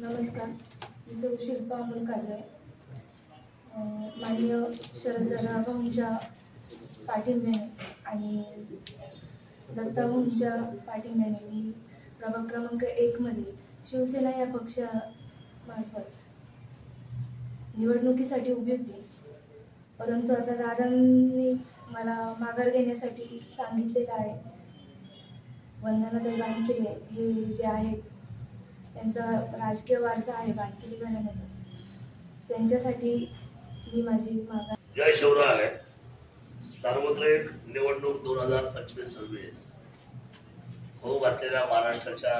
नमस्कार. मी सौ शिल्पा अमोल काजळे माननीय शरददादा भाऊंच्या पाठिंब्याने आणि दत्ता भाऊंच्या पाठिंब्याने मी प्रभाग क्रमांक एकमध्ये शिवसेना या पक्षामार्फत निवडणुकीसाठी उभी होती. परंतु आता दादांनी मला माघार घेण्यासाठी सांगितलेलं आहे. वंदनाताई बांधकिले हे जे आहेत त्यांचा राजकीय वारसा आहे बानकेली घराण्याचा. त्यांच्यासाठी मी माझी मागा जय शिवराय. सार्वत्रिक निवडणूक दोन हजार पंचवीस सव्वीस. हो घातलेल्या महाराष्ट्राच्या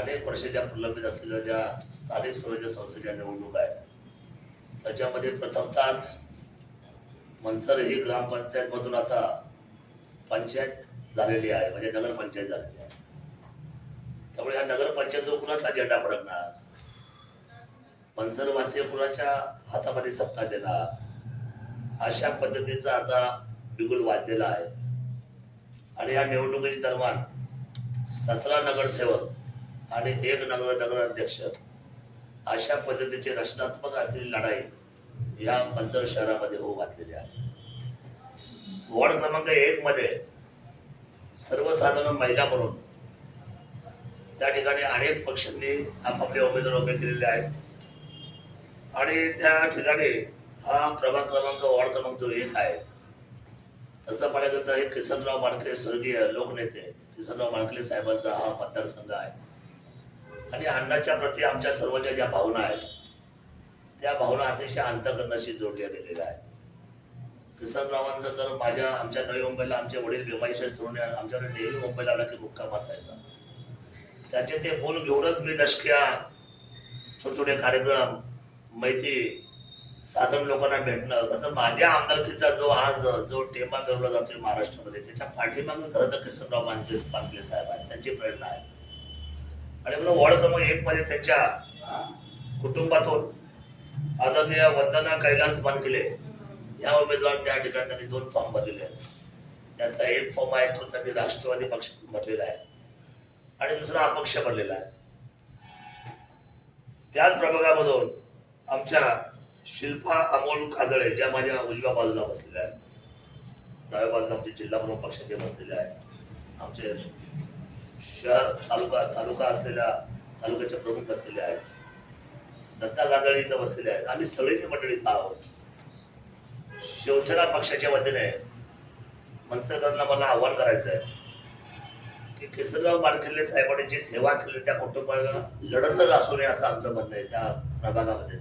अनेक वर्षाच्या प्रलंबित असलेल्या ज्या स्थानिक स्वराज्य संस्थेच्या निवडणूक आहेत त्याच्यामध्ये प्रथमतःच मनसर ही ग्रामपंचायतमधून आता पंचायत झालेली आहे म्हणजे नगरपंचायत झालेली आहे. त्यामुळे या नगरपंचायत कुणाचा झेंडा फडकणार? पंचरवासीय कुणाच्या हातामध्ये सत्ता देणार? अशा पद्धतीचा आता बिगुल वाजलेला आहे. आणि या निवडणुकीच्या दरम्यान सतरा नगरसेवक आणि एक नगर नगराध्यक्ष अशा पद्धतीची रचनात्मक असलेली लढाई या पंचर शहरामध्ये होऊ घातलेली आहे. वॉर्ड क्रमांक एक मध्ये सर्वसाधारण महिला म्हणून त्या ठिकाणी अनेक पक्षांनी आपापले उमेदवार उभे केलेले आहेत. आणि त्या ठिकाणी हा प्रभाग क्रमांक वॉर्ड क्रमांक जो एक आहे तसं पाहिलं तर हे किसनराव मानकले स्वर्गीय लोकनेते किसनराव मानकले साहेबांचा हा मतदारसंघ आहे. आणि अण्णाच्या प्रती आमच्या सर्वांच्या ज्या भावना आहेत त्या भावना अतिशय अंतकरणाशी जोडल्या गेलेल्या आहेत. किसनरावांचं तर माझ्या आमच्या नवी मुंबईला आमचे वडील भीमाईशे सोने आमच्याकडे नेहमी मुंबईला आला की मुक्काम असायचा. त्याचे ते बोल घेऊनच मी दशक्या छोटे छोटे कार्यक्रम माहिती साधारण लोकांना भेटणं. खरं तर माझ्या आमदारकीचा जो आज जो टेमा मिळवला जातोय महाराष्ट्रामध्ये त्याच्या पाठीमागं खरं तर किसनराव मानके पानके साहेब आहेत त्यांची प्रेरणा आहे. आणि म्हणून वॉर्ड क्रमांक एक मध्ये त्यांच्या कुटुंबातून आदरणीय वंदना कैलास बानकिले या उमेदवार त्या ठिकाणी त्यांनी दोन फॉर्म भरलेले आहेत. त्यातला एक फॉर्म आहे तो त्यांनी राष्ट्रवादी पक्ष भरलेला आहे. आणि दुसरा अपक्ष बनलेला आहे. त्याच प्रभागामधून आमच्या शिल्पा अमोल काजळे ज्या माझ्या उजव्या बाजूला बसलेल्या आहेत. डाव्या बाजूला आमचे जिल्हा प्रमुख पक्षाचे बसलेले आहेत. आमचे शहर तालुका तालुका असलेल्या तालुक्याचे प्रमुख बसलेले आहेत. दत्ता गाजळे इथं बसलेले आहेत. आम्ही सगळीची मंडळी इथं आहोत. शिवसेना पक्षाच्या वतीने मंत्रकांना मला आव्हान करायचं आहे की केसरराव माडखिल्ले साहेबांनी जी सेवा केली त्या कुटुंबाला लढतच असू नये असं आमचं म्हणणं आहे त्या प्रभागामध्ये.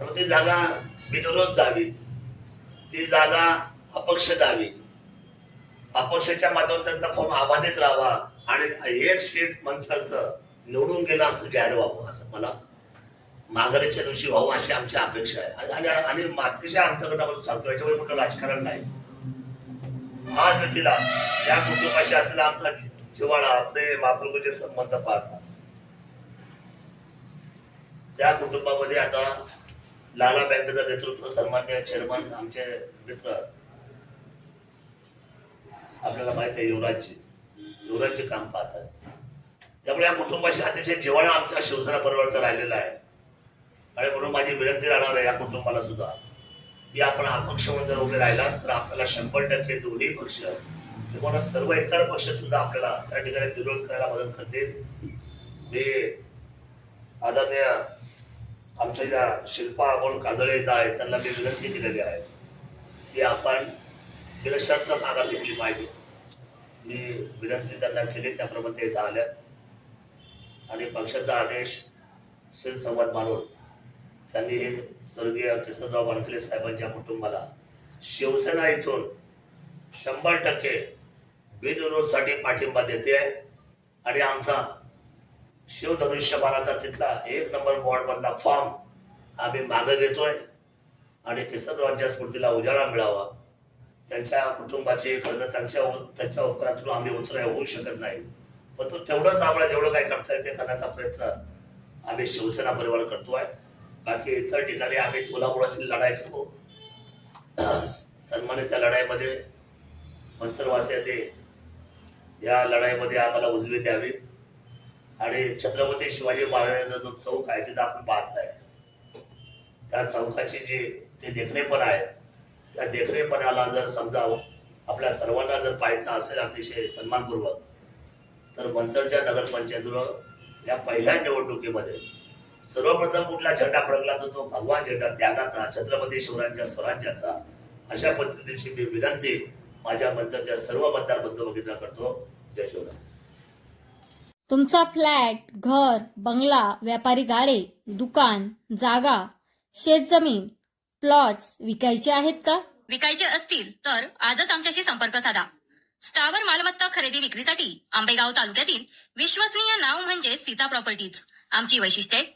तर ती जागा बिनविरोध जावी. ती जागा अपक्ष जावी. अपक्षाच्या माध्यमात त्यांचा फॉर्म अबाधित राहावा आणि एक सीट मंचाचं निवडून गेलं असं जाहीर व्हावं असं मला माघारीच्या दिवशी व्हावं अशी आमची अपेक्षा आहे. आणि आणि मातीच्या अंतर्गतामधून सांगतो याच्यामध्ये कुठलं राजकारण नाही. आज तिला या कुटुंबाशी असलेला आमचा जिव्हाळा प्रेम आपुलकीचे संबंध पाहता. त्या कुटुंबामध्ये आता लाला बँकेचं नेतृत्व सन्मान्य चेअरमन आमचे मित्र. आपल्याला माहिती आहे युवराजजी. युवराजचे काम पाहतात. त्यामुळे या कुटुंबाशी अतिशय जिव्हाळा आमच्या शिवसेना परिवाराचा राहिलेला आहे. आणि म्हणून माझी विनंती राहणार आहे या कुटुंबाला सुद्धा. की आपण अपक्ष म्हणून जर उभे राहिला तर आपल्याला शंभर टक्के दोन्ही पक्ष किंवा सर्व इतर पक्ष सुद्धा आपल्याला त्या ठिकाणी विरोध करायला मदत करतील. मी आदरणीय आमच्या ज्या शिल्पा आपण काजळे येत आहेत त्यांना मी विनंती केलेली आहे की आपण बिनशर्त माघार घेतली पाहिजे. मी विनंती त्यांना केली त्याप्रमाणे ते इथं आल्या आणि पक्षाचा आदेश शिरसंवाद मानून त्यांनी हे स्वर्गीय किशनराव वानखले साहेबांच्या कुटुंबाला शिवसेना इथून शंभर टक्के बिनविरोधसाठी पाठिंबा देते आहे. आणि आमचा शिवधनुष्यबाणाचा तिथला एक नंबर वॉर्डमधला फॉर्म आम्ही मागं घेतोय. आणि किसनरावांच्या स्मृतीला उजाळा मिळावा. त्यांच्या कुटुंबाची खरं त्यांच्या त्यांच्या उपकारातून आम्ही उतराय होऊ शकत नाही. पण तो तेवढंच आम्हाला जेवढं काही करता येते करण्याचा प्रयत्न आम्ही शिवसेना परिवार करतो आहे बाकी इतर ठिकाणी आम्ही तुलामुळाची लढाई करू सन्मानित त्या लढाईमध्ये मनसरवासियांनी या लढाईमध्ये आम्हाला उजवी द्यावी. आणि छत्रपती शिवाजी महाराजांचा जो चौक आहे तिथं आपण पाहत आहे. त्या चौकाची जी ते देखणेपण आहे त्या देखणेपणाला जर समजा आपल्या सर्वांना जर पाहायचं असेल अतिशय सन्मानपूर्वक तर मंचरच्या नगरपंचायतीवर या पहिल्या निवडणुकीमध्ये सर्वप्रथम कुठला झेंडा फडकला तर तो भगवान झेंडा त्यागाचा छत्रपती शिवरायांच्या स्वराज्याचा. अशा पद्धतीची मी विनंती माझ्या मंचरच्या सर्व मतदार बंधू भगिनींना करतो. जय शिवराय. तुमचा फ्लॅट घर बंगला व्यापारी गाडे दुकान जागा शेतजमीन प्लॉट्स विकायचे आहेत का? विकायचे असतील तर आजच आमच्याशी संपर्क साधा. स्थावर मालमत्ता खरेदी विक्रीसाठी आंबेगाव तालुक्यातील विश्वसनीय नाव म्हणजे सीता प्रॉपर्टीज. आमची वैशिष्ट्ये